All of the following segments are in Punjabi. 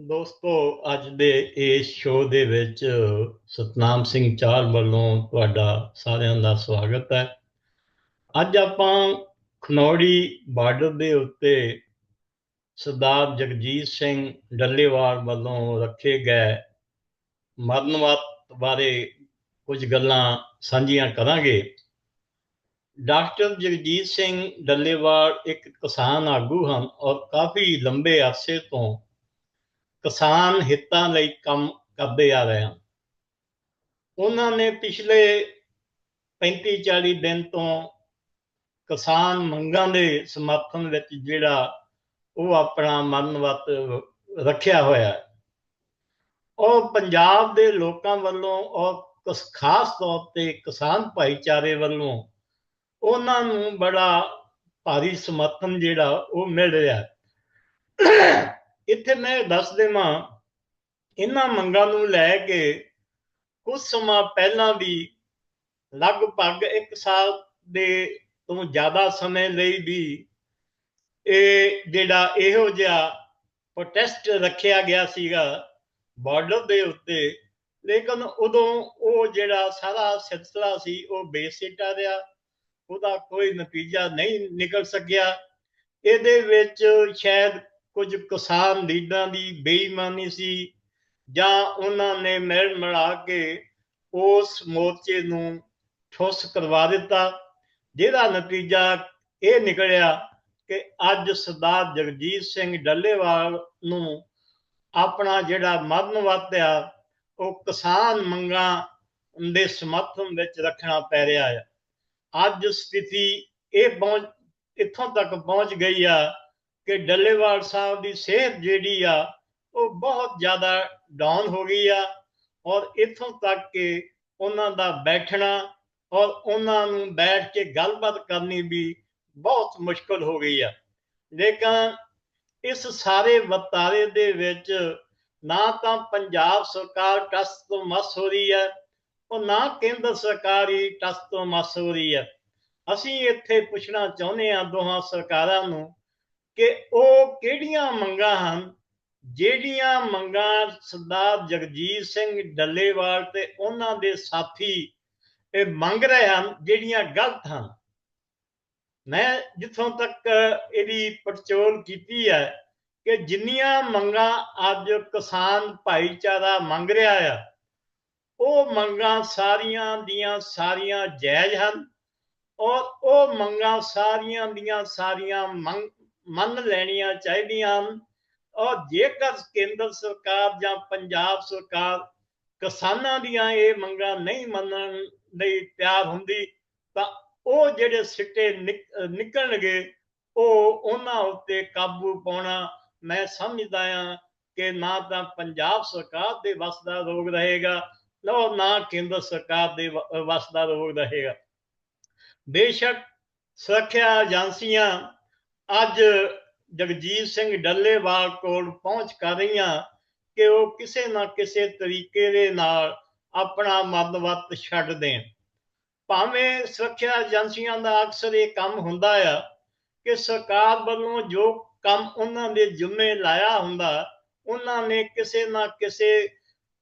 ਦੋਸਤੋ, ਅੱਜ ਦੇ ਇਸ ਸ਼ੋਅ ਦੇ ਵਿੱਚ ਸਤਨਾਮ ਸਿੰਘ ਚਾਲ ਵੱਲੋਂ ਤੁਹਾਡਾ ਸਾਰਿਆਂ ਦਾ ਸਵਾਗਤ ਹੈ। ਅੱਜ ਆਪਾਂ ਖਨੌੜੀ ਬਾਰਡਰ ਦੇ ਉੱਤੇ ਸਰਦਾਰ ਜਗਜੀਤ ਸਿੰਘ ਡੱਲੇਵਾਲ ਵੱਲੋਂ ਰੱਖੇ ਗਏ ਮਰਨਵਤ ਬਾਰੇ ਕੁਝ ਗੱਲਾਂ ਸਾਂਝੀਆਂ ਕਰਾਂਗੇ। ਡਾਕਟਰ ਜਗਜੀਤ ਸਿੰਘ ਡੱਲੇਵਾਲ ਇੱਕ ਕਿਸਾਨ ਆਗੂ ਹਨ ਔਰ ਕਾਫੀ ਲੰਬੇ ਅਰਸੇ ਤੋਂ ਕਿਸਾਨ ਹਿੱਤਾਂ ਲਈ ਕੰਮ ਕਰਦੇ ਆ ਰਹੇ ਹਨ। ਉਹਨਾਂ ਨੇ ਪਿਛਲੇ 35 40 ਦਿਨ ਤੋਂ ਕਿਸਾਨ ਮੰਗਾਂ ਦੇ ਸਮਰਥਨ ਵਿੱਚ ਜਿਹੜਾ ਉਹ ਆਪਣਾ ਮਨਵਤ ਰੱਖਿਆ ਹੋਇਆ ਹੈ। ਉਹ ਪੰਜਾਬ ਦੇ ਲੋਕਾਂ ਵੱਲੋਂ ਔਰ ਖਾਸ ਤੌਰ ਤੇ ਕਿਸਾਨ ਭਾਈਚਾਰੇ ਵੱਲੋਂ ਉਹਨਾਂ ਨੂੰ ਬੜਾ ਭਾਰੀ ਸਮਰਥਨ ਜਿਹੜਾ ਉਹ ਮਿਲ ਰਿਹਾ ਇੱਥੇ ਮੈਂ ਦੱਸ ਦੇਵਾਂ, ਇਹਨਾਂ ਮੰਗਾਂ ਨੂੰ ਲੈ ਕੇ ਕੁਝ ਸਮਾਂ ਪਹਿਲਾਂ ਵੀ ਲਗਭਗ 1 ਸਾਲ ਦੇ ਤੋਂ ਜ਼ਿਆਦਾ ਸਮੇਂ ਲਈ ਵੀ ਇਹ ਜਿਹੜਾ ਇਹੋ ਜਿਹਾ ਪ੍ਰੋਟੈਸਟ ਰੱਖਿਆ ਗਿਆ ਸੀਗਾ ਬਾਰਡਰ ਦੇ ਉੱਤੇ, ਲੇਕਿਨ ਉਦੋਂ ਉਹ ਜਿਹੜਾ ਸਾਰਾ ਸਿਲਸਿਲਾ ਸੀ ਉਹ ਬੇਸਿੱਟਾ ਰਿਹਾ। ਉਹਦਾ ਕੋਈ ਨਤੀਜਾ ਨਹੀਂ ਨਿਕਲ ਸਕਿਆ। ਇਹਦੇ ਵਿੱਚ ਸ਼ਾਇਦ ਕੁਝ ਕਿਸਾਨ ਲੀਡਰਾਂ ਦੀ ਬੇਈਮਾਨੀ ਸੀ ਜਾਂ ਉਹਨਾਂ ਨੇ ਮਿਲ ਮਿਲਾ ਕੇ ਉਸ ਮੋਰਚੇ ਨੂੰ ਠੁੱਸ ਕਰਵਾ ਦਿੱਤਾ, ਜਿਹਦਾ ਨਤੀਜਾ ਇਹ ਨਿਕਲਿਆ ਕਿ ਅੱਜ ਸਰਦਾਰ ਜਗਜੀਤ ਸਿੰਘ ਡੱਲੇਵਾਲ ਨੂੰ ਆਪਣਾ ਜਿਹੜਾ ਮਰਨ ਵਾਤਿਆ ਉਹ ਕਿਸਾਨ ਮੰਗਾਂ ਦੇ ਸਮਰਥਨ ਵਿੱਚ ਰੱਖਣਾ ਪੈ ਰਿਹਾ ਹੈ ਅੱਜ ਸਥਿਤੀ ਇਹ ਪਹੁੰਚ, ਇੱਥੋਂ ਤੱਕ ਪਹੁੰਚ ਗਈ ਆ ਕਿ ਡੱਲੇਵਾਲ ਸਾਹਿਬ ਦੀ ਸਿਹਤ ਜਿਹੜੀ ਆ, ਉਹ ਬਹੁਤ ਜ਼ਿਆਦਾ ਡਾਊਨ ਹੋ ਗਈ ਆ ਔਰ ਇੱਥੋਂ ਤੱਕ ਕਿ ਉਹਨਾਂ ਦਾ ਬੈਠਣਾ ਔਰ ਉਹਨਾਂ ਨੂੰ ਬੈਠ ਕੇ ਗੱਲਬਾਤ ਕਰਨੀ ਵੀ ਬਹੁਤ ਮੁਸ਼ਕਲ ਹੋ ਗਈ ਆ। ਲੇਕਿਨ ਇਸ ਸਾਰੇ ਵਤਾਰੇ ਦੇ ਵਿੱਚ ਨਾ ਤਾਂ ਪੰਜਾਬ ਸਰਕਾਰ ਟਸ ਤੋਂ ਮਸ ਹੋ ਰਹੀ ਹੈ ਉਹ ਨਾ ਕੇਂਦਰ ਸਰਕਾਰ ਟਸ ਤੋਂ ਮਸ ਹੋ ਰਹੀ ਹੈ ਅਸੀਂ ਇੱਥੇ ਪੁੱਛਣਾ ਚਾਹੁੰਦੇ ਹਾਂ ਦੋਹਾਂ ਸਰਕਾਰਾਂ ਨੂੰ ਕਿ ਉਹ ਕਿਹੜੀਆਂ ਮੰਗਾਂ ਹਨ, ਜਿਹੜੀਆਂ ਮੰਗਾਂ ਸਰਦਾਰ ਜਗਜੀਤ ਸਿੰਘ ਡੱਲੇਵਾਲ ਤੇ ਉਹਨਾਂ ਦੇ ਸਾਥੀ ਇਹ ਮੰਗ ਰਹੇ ਹਨ, ਜਿਹੜੀਆਂ ਗਲਤ ਹਨ। ਮੈਂ ਜਿੱਥੋਂ ਤੱਕ ਇਹਦੀ ਪਰਚੋਲ ਕੀਤੀ ਹੈ ਕਿ ਜਿੰਨੀਆਂ ਮੰਗਾਂ ਅੱਜ ਕਿਸਾਨ ਭਾਈਚਾਰਾ ਮੰਗ ਰਿਹਾ ਆ ਉਹ ਮੰਗਾਂ ਸਾਰੀਆਂ ਦੀਆਂ ਸਾਰੀਆਂ ਜਾਇਜ਼ ਹਨ ਔਰ ਉਹ ਮੰਗਾਂ ਸਾਰੀਆਂ ਦੀਆਂ ਸਾਰੀਆਂ ਮੰਨ ਲੈਣੀਆਂ ਚਾਹੀਦੀਆਂ ਹਨ। ਔਰ ਜੇਕਰ ਕੇਂਦਰ ਸਰਕਾਰ ਜਾਂ ਪੰਜਾਬ ਸਰਕਾਰ ਕਿਸਾਨਾਂ ਦੀਆਂ ਇਹ ਮੰਗਾਂ ਨਹੀਂ ਮੰਨਣ ਲਈ ਤਿਆਰ ਹੁੰਦੀ, ਤਾਂ ਉਹ ਜਿਹੜੇ ਸਿੱਟੇ ਨਿਕਲਣਗੇ, ਉਹ ਉਹਨਾਂ ਉੱਤੇ ਕਾਬੂ ਪਾਉਣਾ ਮੈਂ ਸਮਝਦਾ ਆ ਕਿ ਨਾ ਤਾਂ ਪੰਜਾਬ ਸਰਕਾਰ ਦੇ ਵਸ ਦਾ ਰੋਗ ਰਹੇਗਾ ਨਾ ਕੇਂਦਰ ਸਰਕਾਰ ਦੇ ਵਸ ਦਾ ਰੋਗ ਰਹੇਗਾ। ਬੇਸ਼ੱਕ ਸੁਰੱਖਿਆ ਏਜੰਸੀਆਂ ਅੱਜ ਜਗਜੀਤ ਸਿੰਘ ਡੱਲੇਵਾਲ ਕੋਲ ਪਹੁੰਚ ਕਰ ਰਹੀਆਂ ਕਿ ਉਹ ਕਿਸੇ ਨਾ ਕਿਸੇ ਤਰੀਕੇ ਦੇ ਨਾਲ ਆਪਣਾ ਮਦਵਤ ਛੱਡ ਦੇਣ। ਭਾਵੇਂ ਸੁਰੱਖਿਆ ਏਜੰਸੀਆਂ ਦਾ ਅਕਸਰ ਇਹ ਕੰਮ ਹੁੰਦਾ ਆ ਕਿ ਸਰਕਾਰ ਵੱਲੋਂ ਜੋ ਕੰਮ ਉਹਨਾਂ ਦੇ ਜ਼ਿੰਮੇ ਲਾਇਆ ਹੁੰਦਾ, ਉਹਨਾਂ ਨੇ ਕਿਸੇ ਨਾ ਕਿਸੇ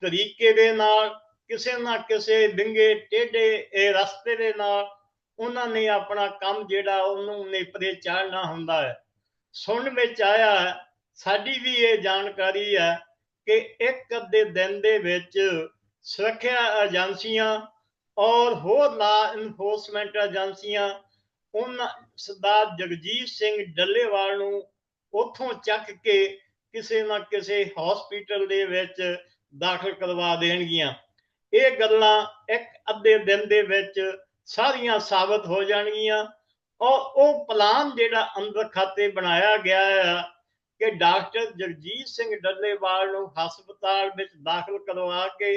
ਤਰੀਕੇ ਦੇ ਨਾਲ ਕਿਸੇ ਨਾ ਕਿਸੇ ਡਿੰਗੇ ਟੇਡੇ ਇਹ ਰਸਤੇ ਦੇ ਨਾਲ ਉਹਨਾਂ ਨੇ ਆਪਣਾ ਕੰਮ ਜਿਹੜਾ ਉਹਨੂੰ ਨੇਪਰੇ ਚਾੜਨਾ ਹੁੰਦਾ ਹੈ। ਸੁਣ ਵਿੱਚ ਆਇਆ ਸਾਡੀ ਵੀ ਇਹ ਜਾਣਕਾਰੀ ਹੈ ਕਿ ਇੱਕ ਅੱਧੇ ਦਿਨ ਦੇ ਵਿੱਚ ਸੁਰੱਖਿਆ ਏਜੰਸੀਆਂ ਔਰ ਹੋਰ ਲਾ ਇਨਫੋਰਸਮੈਂਟ ਏਜੰਸੀਆਂ ਉਹਨਾਂ ਸਰਦਾਰ ਜਗਜੀਤ ਸਿੰਘ ਡੱਲੇਵਾਲ ਨੂੰ ਉੱਥੋਂ ਚੱਕ ਕੇ ਕਿਸੇ ਨਾ ਕਿਸੇ ਹਸਪੀਟਲ ਦੇ ਵਿੱਚ ਦਾਖਲ ਕਰਵਾ ਦੇਣਗੀਆਂ। ਇਹ ਗੱਲਾਂ ਇੱਕ ਅੱਧੇ ਦਿਨ ਦੇ ਵਿੱਚ ਸਾਰੀਆਂ ਸਾਬਤ ਹੋ ਜਾਣਗੀਆਂ। ਔਰ ਉਹ ਪਲਾਨ ਜਿਹੜਾ ਅੰਦਰ ਖਾਤੇ ਬਣਾਇਆ ਗਿਆ ਹੈ ਕਿ ਡਾਕਟਰ ਜਗਜੀਤ ਸਿੰਘ ਡੱਲੇਵਾਲ ਨੂੰ ਹਸਪਤਾਲ ਵਿੱਚ ਦਾਖਲ ਕਰਵਾ ਕੇ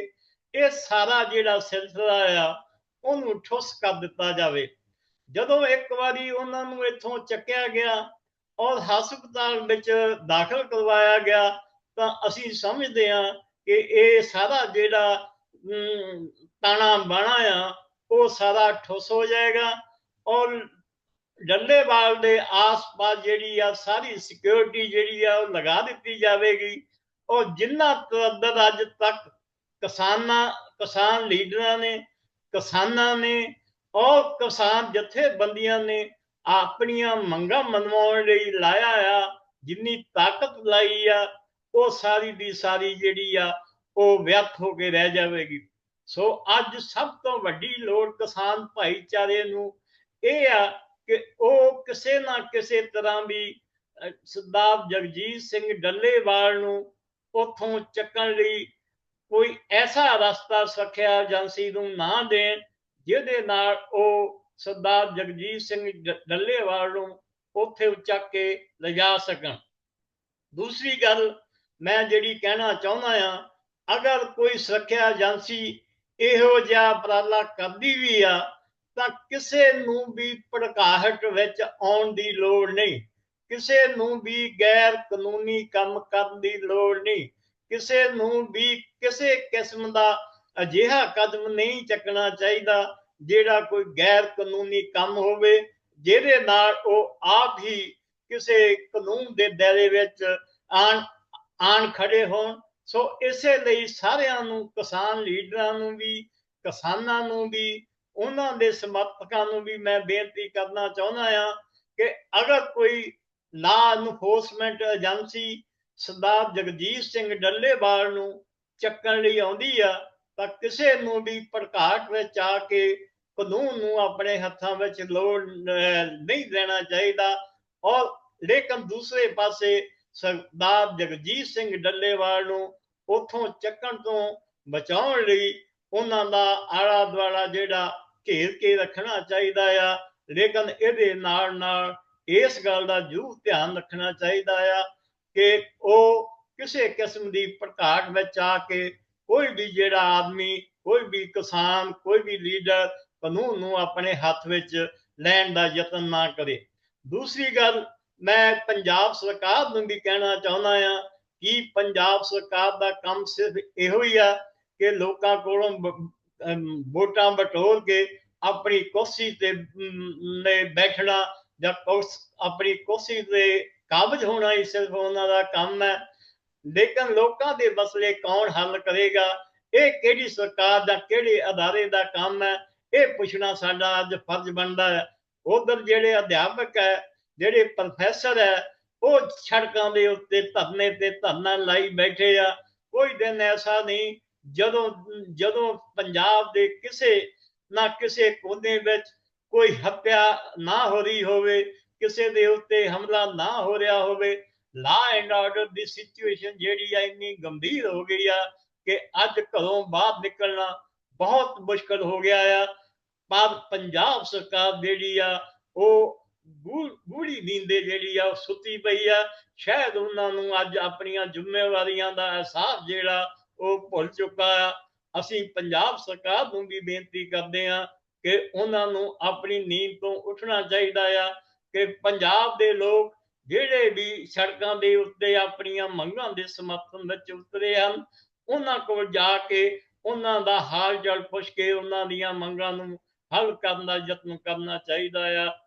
ਇਹ ਸਾਰਾ ਜਿਹੜਾ ਸਿਲਸਿਲਾ ਆ, ਉਹਨੂੰ ਠੁੱਸ ਕਰ ਦਿੱਤਾ ਜਾਵੇ। ਜਦੋਂ ਇੱਕ ਵਾਰੀ ਉਹਨਾਂ ਨੂੰ ਇੱਥੋਂ ਚੱਕਿਆ ਗਿਆ ਔਰ ਹਸਪਤਾਲ ਵਿੱਚ ਦਾਖਲ ਕਰਵਾਇਆ ਗਿਆ, ਤਾਂ ਅਸੀਂ ਸਮਝਦੇ ਹਾਂ ਕਿ ਇਹ ਸਾਰਾ ਜਿਹੜਾ ਤਾਣਾ ਬਾਣਾ ਉਹ ਸਾਰਾ ਠੁੱਸ ਹੋ ਜਾਏਗਾ ਔਰ ਡੱਲੇਵਾਲ ਦੇ ਆਸ-ਪਾਸ ਜਿਹੜੀ ਆ, ਸਾਰੀ ਸਿਕਿਉਰਿਟੀ ਜਿਹੜੀ ਆ, ਉਹ ਲਗਾ ਦਿੱਤੀ ਜਾਵੇਗੀ। ਉਹ ਜਿੰਨਾ ਤਰੱਦਦ ਅੱਜ ਤੱਕ ਕਿਸਾਨਾਂ, ਕਿਸਾਨ ਲੀਡਰਾਂ ਨੇ, ਕਿਸਾਨਾਂ ਨੇ ਔਰ ਕਿਸਾਨ ਜਥੇਬੰਦੀਆਂ ਨੇ ਆਪਣੀਆਂ ਮੰਗਾਂ ਮਨਵਾਉਣ ਲਈ ਲਾਇਆ ਆ, ਜਿੰਨੀ ਤਾਕਤ ਲਾਈ ਆ, ਉਹ ਸਾਰੀ ਦੀ ਸਾਰੀ ਜਿਹੜੀ ਆ ਉਹ ਵਿਅਰਥ ਹੋ ਕੇ ਰਹਿ ਜਾਵੇਗੀ। ਸੋ ਅੱਜ ਸਭ ਤੋਂ ਵੱਡੀ ਲੋੜ ਕਿਸਾਨ ਭਾਈਚਾਰੇ ਨੂੰ ਇਹ ਆ ਕਿ ਉਹ ਕਿਸੇ ਨਾ ਕਿਸੇ ਤਰ੍ਹਾਂ ਵੀ ਸਰਦਾਰ ਜਗਜੀਤ ਸਿੰਘ ਡੱਲੇਵਾਲ ਨੂੰ ਉਥੋਂ ਚੱਕਣ ਲਈ ਕੋਈ ਐਸਾ ਰਸਤਾ ਸੁਰੱਖਿਆ ਏਜੰਸੀ ਨੂੰ ਨਾ ਦੇਣ ਜਿਹਦੇ ਨਾਲ ਉਹ ਸਰਦਾਰ ਜਗਜੀਤ ਸਿੰਘ ਡੱਲੇਵਾਲ ਨੂੰ ਉੱਥੇ ਚੱਕ ਕੇ ਲਿਜਾ ਸਕਣ। ਦੂਸਰੀ ਗੱਲ ਮੈਂ ਜਿਹੜੀ ਕਹਿਣਾ ਚਾਹੁੰਦਾ ਆ ਅਗਰ ਕੋਈ ਸੁਰੱਖਿਆ ਏਜੰਸੀ ਇਹੋ ਜਿਹਾ ਉਪਰਾਲਾ ਕਰਦੀ ਵੀ ਆ, ਤਾਂ ਕਿਸੇ ਨੂੰ ਵੀ ਭੜਕਾਹਟ ਵਿੱਚ ਆਉਣ ਦੀ ਲੋੜ ਨਹੀਂ। ਕਿਸੇ ਨੂੰ ਵੀ ਗੈਰ ਕਾਨੂੰਨੀ ਕੰਮ ਕਰਨ ਦੀ ਲੋੜ ਨਹੀਂ। ਕਿਸੇ ਨੂੰ ਵੀ ਕਿਸੇ ਕਿਸਮ ਦਾ ਅਜਿਹਾ ਕਦਮ ਨਹੀਂ ਚੱਕਣਾ ਚਾਹੀਦਾ ਜਿਹੜਾ ਕੋਈ ਗੈਰ ਕਾਨੂੰਨੀ ਕੰਮ ਹੋਵੇ, ਜਿਹਦੇ ਨਾਲ ਉਹ ਆਪ ਹੀ ਕਿਸੇ ਕਾਨੂੰਨ ਦੇ ਦਾਇਰੇ ਵਿੱਚ ਆਣ ਆਣ ਖੜੇ ਹੋਣ। ਸੋ ਇਸੇ ਲਈ ਸਾਰਿਆਂ ਨੂੰ, ਕਿਸਾਨ ਲੀਡਰਾਂ ਨੂੰ ਵੀ, ਕਿਸਾਨਾਂ ਨੂੰ ਵੀ, ਉਹਨਾਂ ਦੇ ਸਮਰਥਕਾਂ ਨੂੰ ਵੀ ਮੈਂ ਬੇਨਤੀ ਕਰਨਾ ਚਾਹੁੰਦਾ ਆ ਕਿ ਅਗਰ ਕੋਈ law enforcement agency Sardar Jagjit Singh Dallewal ਨੂੰ ਚੱਕਣ ਲਈ ਆਉਂਦੀ ਆ, ਤਾਂ ਕਿਸੇ ਨੂੰ ਵੀ ਭੜਕਾਟ ਵਿੱਚ ਆ ਕੇ ਕਾਨੂੰਨ ਨੂੰ ਆਪਣੇ ਹੱਥਾਂ ਵਿੱਚ ਲੋੜ ਨਹੀਂ ਦੇਣਾ ਚਾਹੀਦਾ ਔਰ ਲੇਕਿਨ ਦੂਸਰੇ ਪਾਸੇ ਸਰਦਾਰ ਜਗਜੀਤ ਸਿੰਘ ਡੱਲੇਵਾਲ ਨੂੰ ਉਥੋਂ ਚੱਕਣ ਤੋਂ ਬਚਾਉਣ ਲਈ ਉਹਨਾਂ ਦਾ ਆਲਾ ਦੁਆਲਾ ਜਿਹੜਾ ਘੇਰ ਕੇ ਰੱਖਣਾ ਚਾਹੀਦਾ ਆ। ਲੇਕਿਨ ਇਹਦੇ ਨਾਲ ਨਾਲ ਇਸ ਗੱਲ ਦਾ ਜ਼ਰੂਰ ਧਿਆਨ ਰੱਖਣਾ ਚਾਹੀਦਾ ਆ ਕਿ ਉਹ ਕਿਸੇ ਕਿਸਮ ਦੀ ਭੜਕਾਟ ਵਿੱਚ ਆ ਕੇ ਕੋਈ ਵੀ ਜਿਹੜਾ ਆਦਮੀ, ਕੋਈ ਵੀ ਕਿਸਾਨ, ਕੋਈ ਵੀ ਲੀਡਰ ਕਾਨੂੰਨ ਨੂੰ ਆਪਣੇ ਹੱਥ ਵਿੱਚ ਲੈਣ ਦਾ ਯਤਨ ਨਾ ਕਰੇ। ਦੂਸਰੀ ਗੱਲ ਮੈਂ ਪੰਜਾਬ ਸਰਕਾਰ ਨੂੰ ਵੀ ਕਹਿਣਾ ਚਾਹੁੰਦਾ ਆ ਕਿ ਪੰਜਾਬ ਸਰਕਾਰ ਦਾ ਕੰਮ ਸਿਰਫ ਇਹੋ ਹੀ ਆ ਕਿ ਲੋਕਾਂ ਕੋਲੋਂ ਵੋਟਾਂ ਬਟੋਰ ਕੇ ਆਪਣੀ ਕੁਰਸੀ ਤੇ ਨੇ ਬੈਠਣਾ ਜਾਂ ਆਪਣੀ ਕੁਰਸੀ ਤੇ ਕਾਬਜ ਹੋਣਾ ਹੀ ਸਿਰਫ ਉਹਨਾਂ ਦਾ ਕੰਮ ਹੈ। ਲੇਕਿਨ ਲੋਕਾਂ ਦੇ ਮਸਲੇ ਕੌਣ ਹੱਲ ਕਰੇਗਾ? ਇਹ ਕਿਹੜੀ ਸਰਕਾਰ ਦਾ ਕਿਹੜੇ ਅਦਾਰੇ ਦਾ ਕੰਮ ਹੈ? ਇਹ ਪੁੱਛਣਾ ਸਾਡਾ ਅੱਜ ਫਰਜ਼ ਬਣਦਾ ਹੈ। ਉਧਰ ਜਿਹੜੇ ਅਧਿਆਪਕ ਹੈ ਜਿਹੜੇ ਪ੍ਰੋਫੈਸਰ ਹੈ, ਉਹ ਸੜਕਾਂ ਦੇ ਉੱਤੇ ਧਰਨੇ ਤੇ ਧਰਨਾ ਲਾਈ ਬੈਠੇ ਆ। ਕੋਈ ਦਿਨ ਐਸਾ ਨਹੀਂ, ਜਦੋਂ ਜਦੋਂ ਪੰਜਾਬ ਦੇ ਕਿਸੇ ਨਾ ਕਿਸੇ ਕੋਨੇ ਵਿੱਚ ਕੋਈ ਹੱਤਿਆ ਨਾ ਹੋ ਰਹੀ ਹੋਵੇ, ਕਿਸੇ ਦੇ ਉੱਤੇ ਹਮਲਾ ਨਾ ਹੋ ਰਿਹਾ ਹੋਵੇ law and order the situation ਜਿਹੜੀ ਆ ਇੰਨੀ ਗੰਭੀਰ ਹੋ ਗਈ ਆ ਕਿ ਅੱਜ ਘਰੋਂ ਬਾਹਰ ਨਿਕਲਣਾ ਬਹੁਤ ਮੁਸ਼ਕਲ ਹੋ ਗਿਆ ਆ। ਪਰ ਪੰਜਾਬ ਸਰਕਾਰ ਜਿਹੜੀ ਆ, ਉਹ ਬੂੜੀ ਨੀਂਦੇ ਜਿਹੜੀ ਆ, ਉਹ ਸੁੱਤੀ ਪਈ ਆ। ਸ਼ਾਇਦ ਉਹਨਾਂ ਨੂੰ ਅੱਜ ਆਪਣੀਆਂ ਜ਼ਿੰਮੇਵਾਰੀਆਂ ਦਾ ਅਹਿਸਾਸ ਜਿਹੜਾ, ਉਹ ਭੁੱਲ ਚੁੱਕਾ ਆ। ਅਸੀਂ ਪੰਜਾਬ ਸਰਕਾਰ ਨੂੰ ਵੀ ਬੇਨਤੀ ਕਰਦੇ ਆ ਕਿ ਉਹਨਾਂ ਨੂੰ ਆਪਣੀ ਨੀਂਦ ਤੋਂ ਉੱਠਣਾ ਚਾਹੀਦਾ ਆ ਕਿ ਪੰਜਾਬ ਦੇ ਲੋਕ ਜਿਹੜੇ ਵੀ ਸੜਕਾਂ ਦੇ ਉੱਤੇ ਆਪਣੀਆਂ ਮੰਗਾਂ ਦੇ ਸਮਰਥਨ ਵਿੱਚ ਉਤਰੇ ਹਨ, ਉਹਨਾਂ ਕੋਲ ਜਾ ਕੇ ਉਹਨਾਂ ਦਾ ਹਾਲ ਚਾਲ ਪੁੱਛ ਕੇ ਉਹਨਾਂ ਦੀਆਂ ਮੰਗਾਂ ਨੂੰ ਹੱਲ ਕਰਨ ਦਾ ਯਤਨ ਕਰਨਾ ਚਾਹੀਦਾ ਆ।